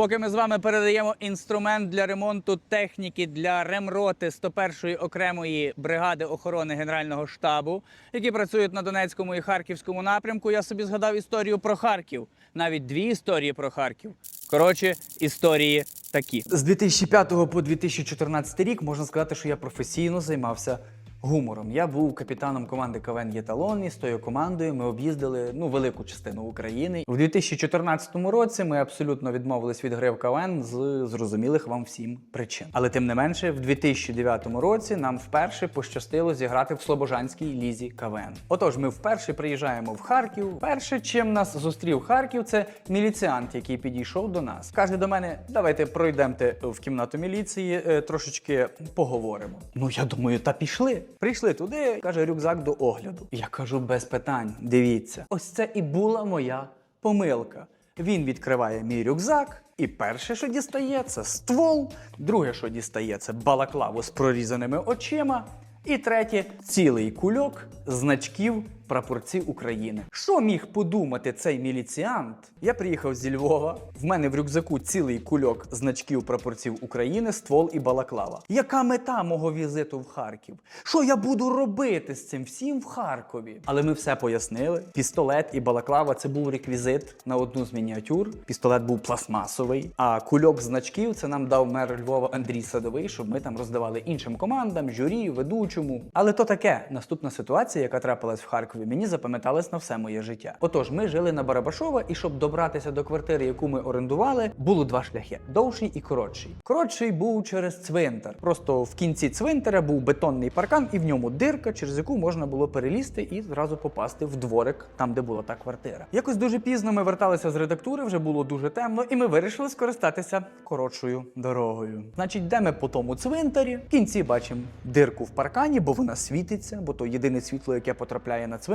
Поки ми з вами передаємо інструмент для ремонту техніки для ремроти 101-ї окремої бригади охорони Генерального штабу, які працюють на Донецькому і Харківському напрямку, я собі згадав історію про Харків. Навіть дві історії про Харків. Коротше, історії такі. З 2005 по 2014 рік можна сказати, що я професійно займався гумором. Я був капітаном команди КВН «Єталон» і з тою командою ми об'їздили ну велику частину України. У 2014 році ми абсолютно відмовились від гри в КВН з зрозумілих вам всім причин. Але тим не менше, в 2009 році нам вперше пощастило зіграти в Слобожанській лізі КВН. Отож, ми вперше приїжджаємо в Харків. Перше, чим нас зустрів Харків, це міліціант, який підійшов до нас. Каже до мене: давайте пройдемте в кімнату міліції, е, трошечки поговоримо. Ну я думаю, та пішли. Прийшли туди, каже, рюкзак до огляду. Я кажу, без питань. Дивіться, ось це і була моя помилка. Він відкриває мій рюкзак, і перше, що дістає, це ствол. Друге, що дістає, це балаклаву з прорізаними очима. І третє цілий кульок значків прапорці України. Що міг подумати цей міліціант? Я приїхав зі Львова. В мене в рюкзаку цілий кульок значків прапорців України, ствол і балаклава. Яка мета мого візиту в Харків? Що я буду робити з цим всім в Харкові? Але ми все пояснили. Пістолет і балаклава це був реквізит на одну з мініатюр. Пістолет був пластмасовий, а кульок значків це нам дав мер Львова Андрій Садовий, щоб ми там роздавали іншим командам, журі, ведучому. Але то таке наступна ситуація, яка трапилась в Харкові, мені запам'яталась на все моє життя. Отож, ми жили на Барабашова, і щоб добратися до квартири, яку ми орендували, було два шляхи: довший і коротший. Коротший був через цвинтар. Просто в кінці цвинтаря був бетонний паркан, і в ньому дирка, через яку можна було перелізти і зразу попасти в дворик, там де була та квартира. Якось дуже пізно ми верталися з редактури, вже було дуже темно, і ми вирішили скористатися коротшою дорогою. Значить, де ми по тому цвинтарі? В кінці бачимо дирку в паркані, бо вона світиться, бо то єдине світло, яке потрапляє на цвинтар.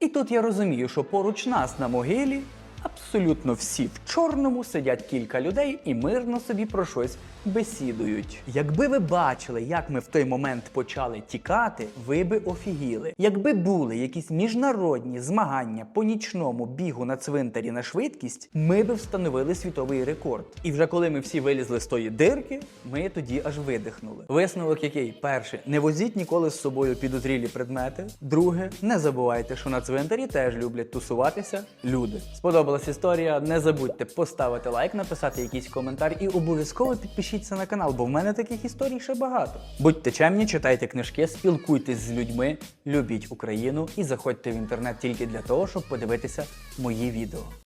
І тут я розумію, що поруч нас на могилі абсолютно всі в чорному сидять кілька людей і мирно собі про щось бесідують. Якби ви бачили, як ми в той момент почали тікати, ви би офігіли. Якби були якісь міжнародні змагання по нічному бігу на цвинтарі на швидкість, ми би встановили світовий рекорд. І вже коли ми всі вилізли з тої дирки, ми тоді аж видихнули. Висновок який? Перше, не возіть ніколи з собою підозрілі предмети. Друге, не забувайте, що на цвинтарі теж люблять тусуватися люди. Сподобалась історія? Не забудьте поставити лайк, написати якийсь коментар і обов'язково підпишіться на канал, бо в мене таких історій ще багато. Будьте чемні, читайте книжки, спілкуйтесь з людьми, любіть Україну і заходьте в інтернет тільки для того, щоб подивитися мої відео.